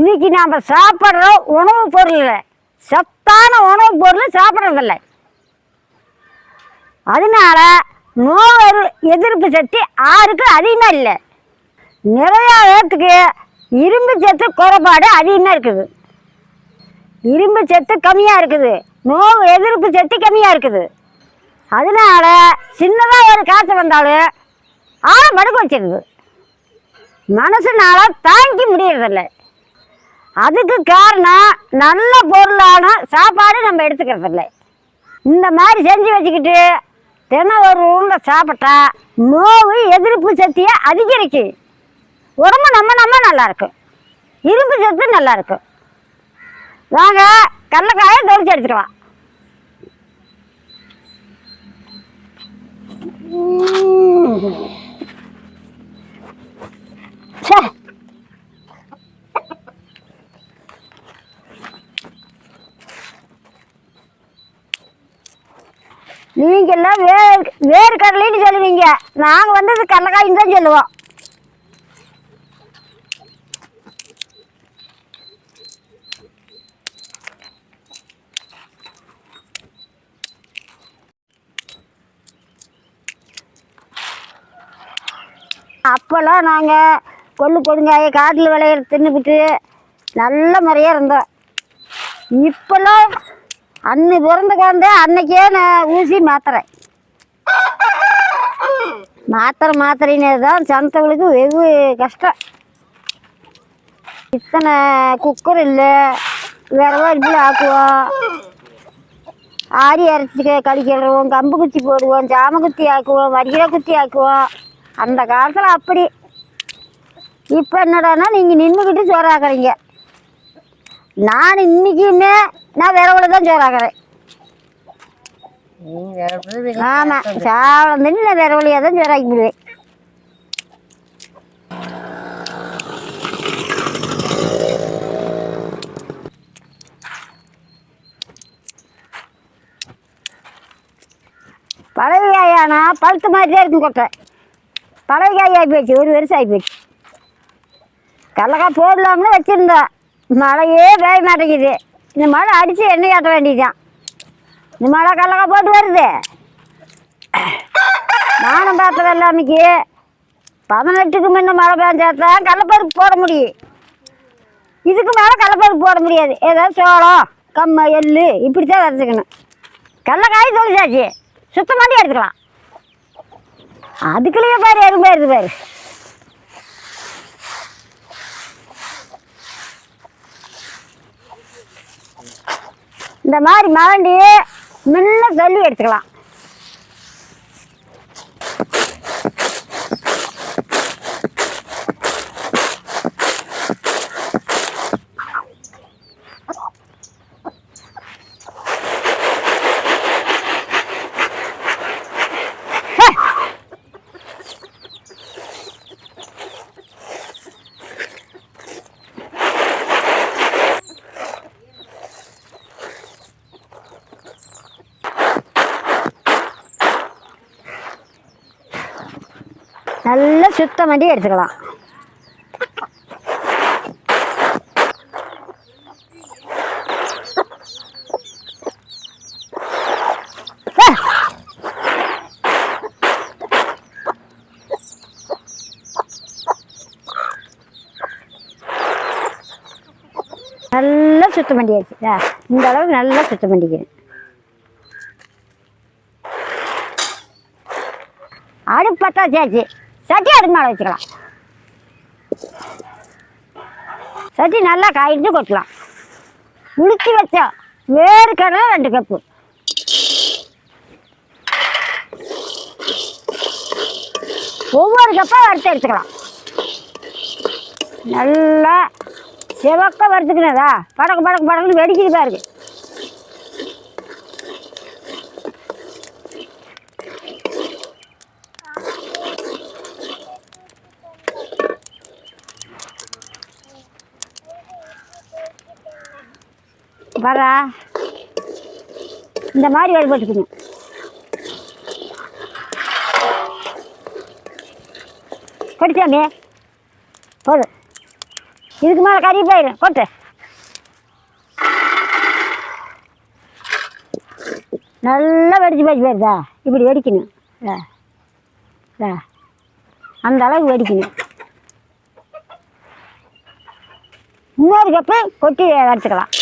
இன்னைக்கு நாம் சாப்பிட்ற உணவு பொருள் சத்தான உணவு பொருள் சாப்பிட்றதில்ல. அதனால நோய் எதிர்ப்பு சக்தி யாருக்கும் அதிகமாக இல்லை. நிறையா பேர்த்துக்கு இரும்பு சத்து குறைபாடு அதிகமாக இருக்குது. இரும்பு சத்து கம்மியாக இருக்குது. நோய் எதிர்ப்பு சக்தி கம்மியாக இருக்குது. அதனால சின்னதாக ஒரு காய்ச்சல் வந்தாலும் ஆளை படுக்க வச்சிருக்குது மனசுனால தாங்கிக்க முடியறதில்லை. அதுக்கு காரணம் நல்ல பொருளான சாப்பாடு நம்ம எடுத்துக்கிறதில்ல இந்த மாதிரி செஞ்சு வச்சுக்கிட்டு தினம் ஒரு உருண்டை சாப்பிட்டா நோவு எதிர்ப்பு சக்தியை அதிகரிக்கும். உடம்பு நம்ம நம்ம நல்லா இருக்கும். இரும்பு சத்து நல்லாயிருக்கும் வாங்க கடலக்காயை தொளிச்சு எடுத்துட்டு வா பேர் கடலின்னு கடலைன்னு சொல்லுவீங்க. நாங்கள் வந்து இது கடலக்காயின்னு தான் சொல்லுவோம். அப்போல்லாம் நாங்கள் கொள்ளு கொடுங்காய காட்டில் விளையிற தின்னுபிட்டு நல்ல முறையாக இருந்தோம். இப்போல்லாம் அன்னு பிறந்த குழந்த அன்னைக்கே நான் ஊசி மாத்திரை மாத்திரை மாத்திரைனே தான் சந்தவளுக்கு வெகு கஷ்டம். இத்தனை குக்கர் இல்லை விரவ அடுப்பில் ஆக்குவோம். ஆரி அரைச்சி களி கம்பு குச்சி போடுவோம் ஜாம குத்தி ஆக்குவோம் வரிகிற குத்தி ஆக்குவோம். அந்த காலத்தில் அப்படி. இப்போ என்னடான்னா நீங்கள் நின்றுக்கிட்டு சோறாக்குறீங்க நான் இன்னைக்குமே நான் விரவில் தான் சோறாக்குறேன் ஆமாம் சாவளம் தண்ணி நான் விரவலியாக தான் சோறாக்கி விடுவேன் பழைய காயானா பழுத்த மாதிரி தான் இருக்கும் கொட்டை. பழைய காய் ஆகி போச்சு ஒரு வருஷம் ஆகி போச்சு கடலக்காய் போடலாம்னு வச்சுருந்தோம் மழையே பெய்ய மாட்டேங்குது. இந்த மழை அடித்து எண்ணெய் காட்ட வேண்டியதுதான். இந்த மழை கடலக்காய் போட்டு வருது நானும் பார்த்தது எல்லாமைக்கு பதினெட்டுக்கு முன்ன மழை பெஞ்சா தான் கடலப்பருப்பு போட முடியும் இதுக்கு மேலே கடலப்பருப்பு போட முடியாது ஏதாவது சோளம் கம்ம எள்ளு இப்படி தான் வரைச்சிக்கணும் கடலக்காய் தொழிச்சாச்சு சுத்தம் பண்ணி எடுத்துக்கலாம் அதுக்குள்ளேயே பாரு எறும்பு வருது பாரு இந்த மாதிரி மகண்டி முன்ன தள்ளி எடுத்துக்கலாம் நல்லா சுத்தம் பண்ணி எடுத்துக்கலாம். நல்லா சுத்தம் பண்ணியாச்சு இந்த அளவுக்கு நல்லா சுத்தம் பண்ணிக்கிறேன் அடுப்பு பத்தாச்சாச்சு சட்டி அடுப்பு மேலே வச்சுக்கலாம். சட்டி நல்லா காய்ச்சி கொட்டலாம். உளுத்தி வச்ச வேறு ரெண்டு கப்பு ஒவ்வொரு கப்பாக வறுத்து எடுத்துக்கலாம். நல்லா சிவக்க வறுத்துக்கினதா படக்கு படக்கு படக்குன்னு வெடிக்குது பாருங்க. வரா இந்த மாதிரி வழிபட்டுக்கணும் படிச்சாமே போதும் இதுக்கு மேலே கறி போயிடும் கொட்டு நல்லா வெடிச்சு போச்சு போயிருதா இப்படி வெடிக்கணும். ஆ அந்த அளவுக்கு வெடிக்கணும். இன்னொரு கப்பு கொட்டி எடுத்துக்கலாம்.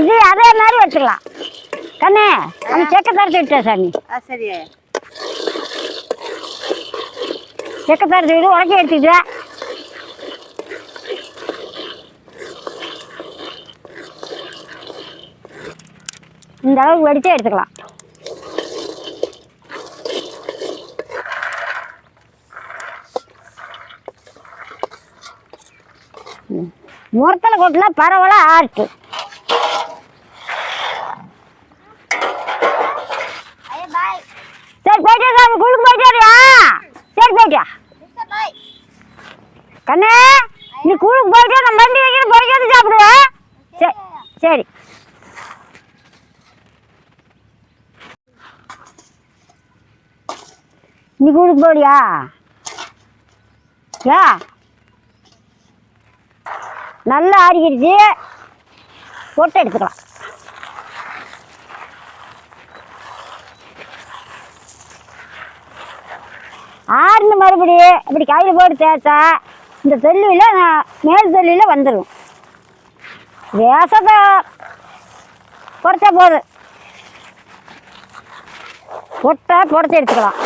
இது அதே மாதிரி வச்சுக்கலாம். கண்ணே அந்த செக்க தரத்து விட்டா சாமி. சரி செக்க தரத்து விடு உடச்சி எடுத்துக்கிட்டு இந்த அளவுக்கு வெடிச்சு எடுத்துக்கலாம். முரத்தில் கொட்டினா பரவலாக ஆர்ட்டு சரி போயிட்டு சாமி குழுக்கு போயிட்டு வரியா சரி போயிட்டியா கண்ணே நீ கூழுக்கு போயிட்டு நம்ம வண்டி வைக்கிற பொறிக்காது சாப்பிடுவேன் சரி சரி. நீ கூலுக்கு போடியா ஏ நல்லா ஆடிக்கிடுச்சு பொட்டை எடுத்துக்கலாம். ஆறுன மறுபடி இப்படி கையில் போட்டு தேய்ச்சா இந்த தொல்லியில் மேல் தொல்லியில் வந்துடும் வேசத்தை குறைச்சா போதும். பொட்டை புடச்சி எடுத்துக்கலாம்.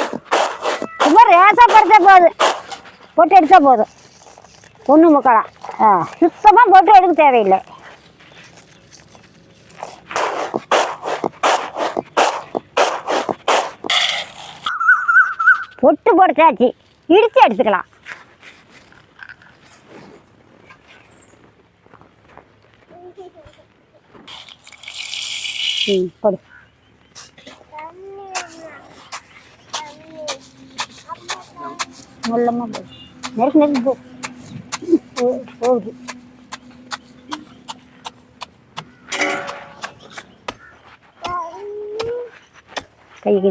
சும்மா ரேசாக குறைச்சா போதும். பொட்டு எடுத்தா போதும். ஒன்று முக்கலாம் ஆ சுத்தமாக பொட்டு எடுக்க தேவையில்லை. பொட்டு பொறுத்தாச்சு இடித்து எடுத்துக்கலாம். ம் போடு. முள்ளமா போடு நெருக்கு நெருக்கு போ. போகுது. கைக்கு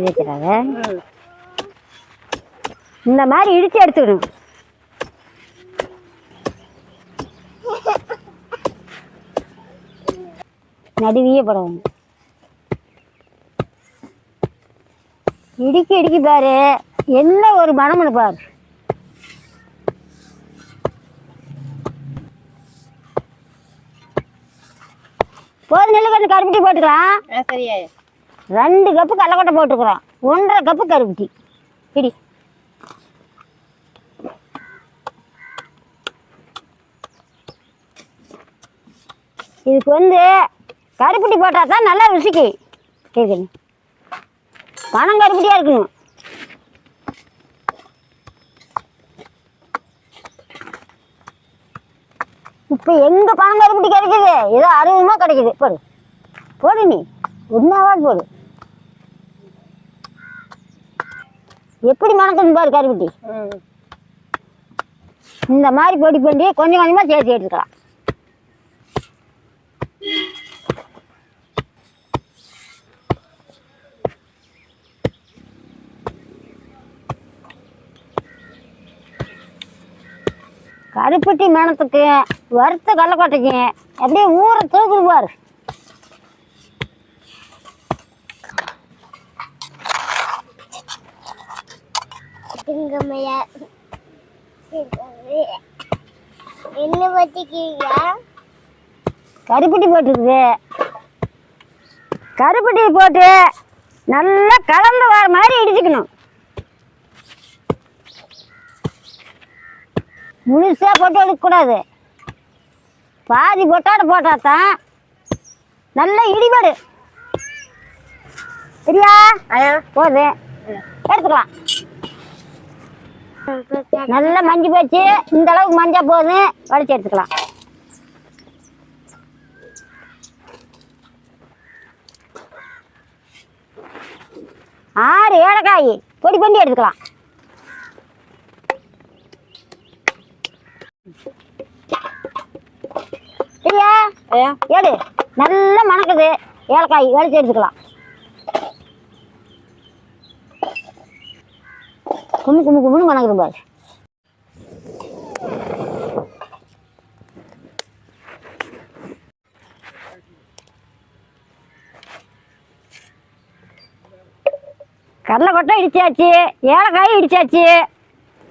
இந்த மாதிரி இடித்து எடுத்துக்கணும். நடுவியே படம் இடிக்கி இடிக்கி பாரு. என்ன ஒரு மனமுன்னு பாரு. போதும் நெல்லு கொஞ்சம் கருப்பட்டி போட்டுக்கலாம். சரியா. ரெண்டு கப்பு கடலக்கொட்டை போட்டுக்கிறோம் ஒன்றரை கப்பு கருப்பட்டி. பிடி இதுக்கு வந்து கருப்பட்டி போட்டால் தான் நல்லா ருசிக்கு. கேட்குது பணம் கருப்பட்டியாக இருக்கணும் இப்போ எங்கே பணம் கருப்பட்டி கிடைக்குது? ஏதோ அறுபதுமா கிடைக்குது. போடு. போடு நீ. ஒன்றாவது போடு. எப்படி மணக்குன்னு பாரு கருப்பட்டி இந்த மாதிரி பொடி பண்ணி கொஞ்சம் கொஞ்சமாக சேர்த்து எடுத்துக்கலாம். கருப்பட்டி மணத்துக்கு வறுத்த கடலக்கொட்டைக்கு அப்படியே ஊற தூக்குது பாரு. என்ன பத்திக்கிறீங்க கருப்பட்டி போட்டுருக்குது. கருப்பட்டி போட்டு நல்லா கலந்து வர மாதிரி இடிச்சுக்கணும். முழுசாக போட்டு எடுக்கக்கூடாது பாதி பொட்டாட போட்டால் தான் நல்லா இடிபடு. சரியா? போதும் எடுத்துக்கலாம். நல்லா மஞ்சள் போச்சு. இந்த அளவுக்கு மஞ்சள் போதும் வடிச்சு எடுத்துக்கலாம். ஆறு ஏலக்காய். பொடி பண்ணி எடுத்துக்கலாம். எடு நல்லா மணக்குது. ஏலக்காய் வடிச்சு எடுத்துக்கலாம். கும்பு கும்புன்னு மணக்குது பாரு. கடலை கொட்டை இடிச்சாச்சு ஏலக்காய் இடிச்சாச்சு.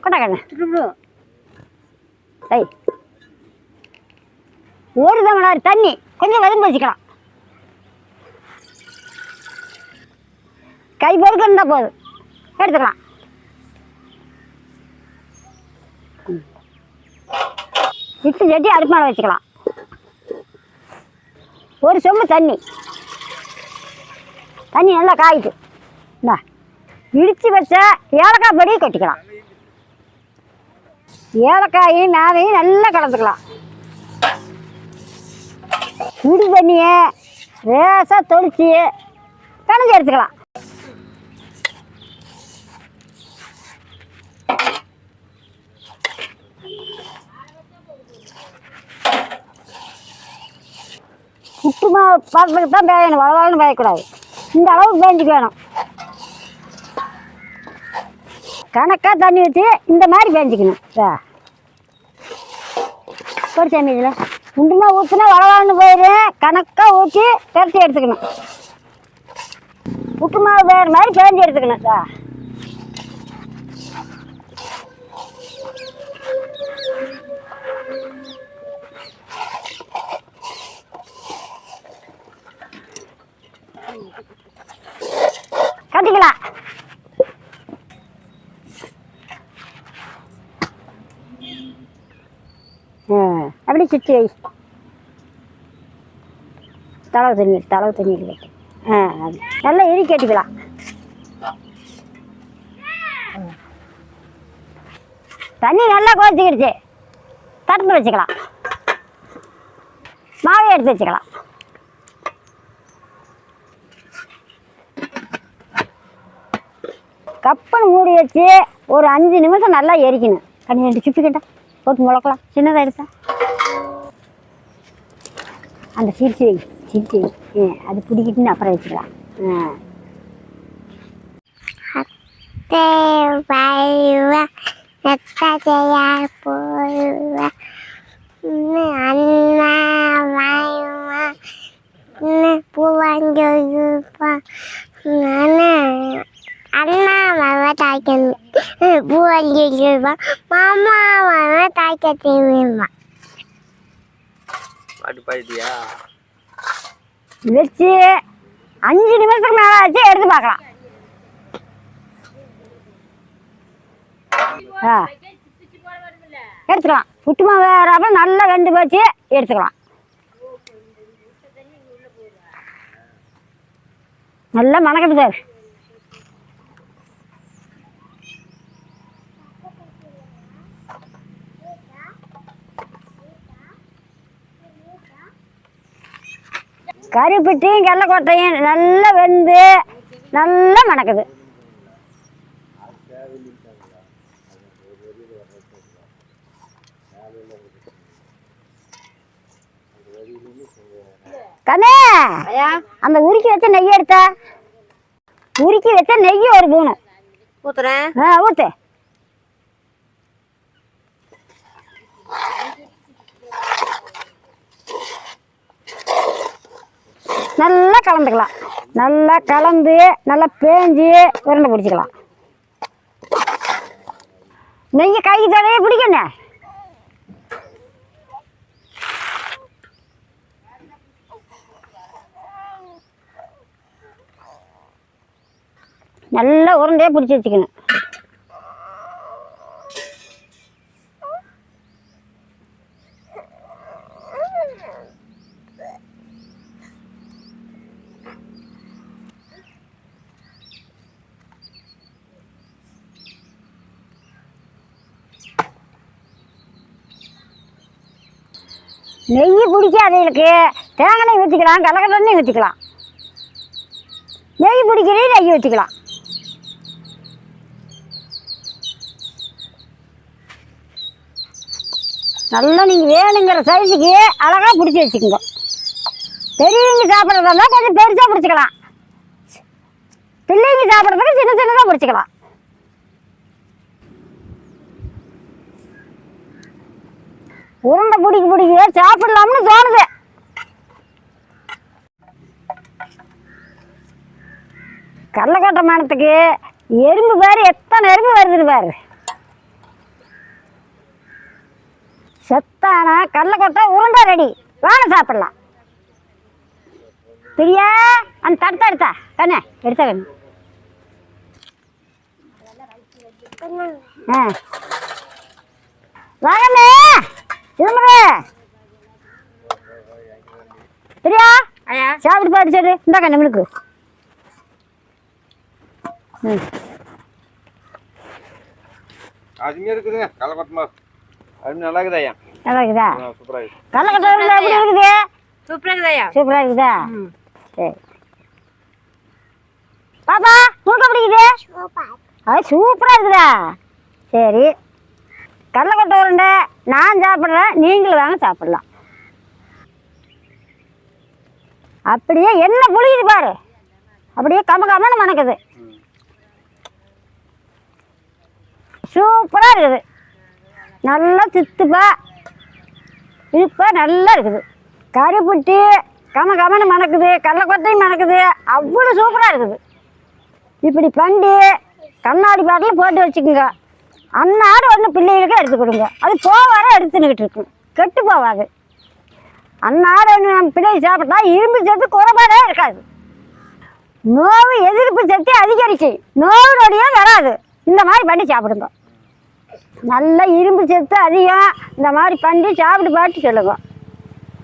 கொட்டை கண்ணு ஐய் ஒரு தமிழர் தண்ணி. கொஞ்சம் வதம்பு வச்சுக்கலாம் கை பொறுக்க இருந்தால் போதும். எடுத்துக்கலாம். ம். சட்டி அடுப்பு மேலே வச்சுக்கலாம். ஒரு சொம்பு தண்ணி. தண்ணி நல்லா காயிட்டு இந்தா இடித்து வச்ச ஏலக்காய் பொடியை கொட்டிக்கலாம். ஏலக்காயும் மேவையும் நல்லா கலந்துக்கலாம். சுடு தண்ணியை லேசாக தொளிச்சு கணக்கு எடுத்துக்கலாம். சுத்தமா பார்க்கறதுக்கு தான் பேயணும் வளவளன்னு பேயக்கூடாது. இந்த அளவுக்கு பேஞ்சுக்கு வேணும். கணக்காக தண்ணி ஊற்றி இந்த மாதிரி பேஞ்சிக்கணும் ஆ ஒரு சாமி குண்டுமா ஊற்றினா வளவான்னு போயிடும் கணக்காக ஊற்றி திரட்டி எடுத்துக்கணும். உப்பு மாவு வேறு மாதிரி பேஞ்சு எடுத்துக்கணும். சார் கட்டிக்கலாம். ஆ, அப்படி சுற்றி வை. தளவு தண்ணி தளவு தண்ணியில் கட்டு ஆ அது. நல்லா இறி கட்டிக்கலாம் தண்ணி நல்லா கொதிச்சுக்கிடுச்சு. தட்டில் வச்சுக்கலாம். மாவை எடுத்து வச்சுக்கலாம். கப்பல் மூடி வச்சு ஒரு அஞ்சு நிமிஷம் நல்லா எரிக்கணும். கண்ணி ரெண்டு சுப்பிக்கிட்ட போட்டு முளக்கலாம். சின்னதாக எடுத்தா. அந்த சிரிச்சு வை ஆ, அது பிடிக்கிட்டுன்னு அப்புறம் வச்சுக்கலாம் ஆ. தேவைவா நெத்தையா போவா அண்ணா வாயுவா பூவாஞ்சொல்லுப்பா அண்ணா அண்ணா மாமா தாய்க்கணும் பூவாஞ்சொல்லுப்பா மாமா மாமா தாய்க்க தெரியுமா பாட்டு பாடிட்டியா? வச்சு அஞ்சு நிமிஷத்துக்கு மேலே வச்சு எடுத்து பார்க்கலாம். ஆ. எடுத்துக்கலாம். புட்டுமா வேறாப்ப நல்லா வெந்து போச்சு எடுத்துக்கலாம். நல்லா மணக்குது சார் கருப்பிட்டையும் கடலக்கொட்டையும் நல்லா வெந்து நல்லா மணக்குது. கண்ணே! அந்த உருக்கி வச்ச நெய் எடுத்தா. உருக்கி வச்ச நெய் ஒரு பூணு ஊத்துறேன். ஆ ஊத்து. நல்லா கலந்துக்கலாம். நல்லா கலந்து நல்லா பேஞ்சு உருண்டை பிடிச்சிக்கலாம். நெய் கை தடையே பிடிக்கணும். நல்லா உருண்டையாக பிடிச்சி வச்சுக்கணும். நெய் பிடிக்காதவங்களுக்கு தேங்காய் ஊற்றிக்கலாம் கடலக்கடலை ஊற்றிக்கலாம் நெய் பிடிக்கிறே நெய் ஊற்றிக்கலாம் நல்லா நீங்கள் வேணுங்கிற சைஸுக்கு அழகாக பிடிச்சி வச்சுக்கோங்க. பெரியவங்க சாப்பிட்றதெல்லாம் கொஞ்சம் பெருசாக பிடிச்சிக்கலாம். பிள்ளைங்க சாப்பிட்றதுக்கு சின்ன சின்னதாக பிடிச்சிக்கலாம். உருண்டை பிடிக்க பிடிக்க சாப்பிடலாம்னு தோணுது. கடலக்கொட்டை மனத்துக்கு எறும்பு பாரு எத்தனை எறும்பு வருதுன்னு பாரு. செத்தானா கடலக்கொட்டை உருண்டை ரெடி. வாங்க சாப்பிடலாம். பிரியா அந்த தடுத்த எடுத்தா. கண்ணே எடுத்த கண்ணு. ஆ. வாங்கண்ணே இருமுறை பிரியா! சாப்பிட்டு பாட்டு சரி இந்த கண்ணு மினுக்கு ம். அதுங்க இருக்குதுங்க. கள்ளக்கொட்டை மாவு அது நல்லா இருக்குது ஐயா. நல்லா இருக்குதா? உருண்டை எப்படி இருக்குது? சூப்பரா இருக்குது ஐயா? சூப்பராக இருக்குதா? சரி. பாப்பா உங்களுக்கு எப்படி இருக்குது சூப்பர் இருக்குதா? சரி. கடலக்கொட்டை உருண்டை நான் சாப்பிட்றேன் நீங்களும் வாங்க சாப்பிட்லாம். அப்படியே என்ன புளியுது பாரு. அப்படியே கம கமன்னு மணக்குது. சூப்பராக இருக்குது. நல்லா சித்துப்பா. இனிப்பா நல்லா இருக்குது. கருப்புட்டி கம கமன்னு மணக்குது கடலக்கொட்டையும் மணக்குது அவ்வளோ சூப்பராக இருக்குது. இப்படி பண்டி கண்ணாடி பாட்டில் போட்டு வச்சுக்கோங்க. அன்னாடு ஒன்று பிள்ளைகளுக்கு எடுத்து கொடுங்க. அது போவார எடுத்துன்னுக்கிட்டு இருக்கும் கெட்டு போகாது அன்னாடு ஒன்று நம்ம பிள்ளைங்க சாப்பிட்டா இரும்பு சத்து குறைபாடே இருக்காது. நோவு எதிர்ப்பு சக்தி அதிகரிக்கும். நோவு நொடியும் வராது. இந்த மாதிரி பண்ணி சாப்பிடுங்க. நல்ல இரும்பு சத்து அதிகம். இந்த மாதிரி பண்ணி சாப்பிட்டு பாட்டு சொல்லுங்க.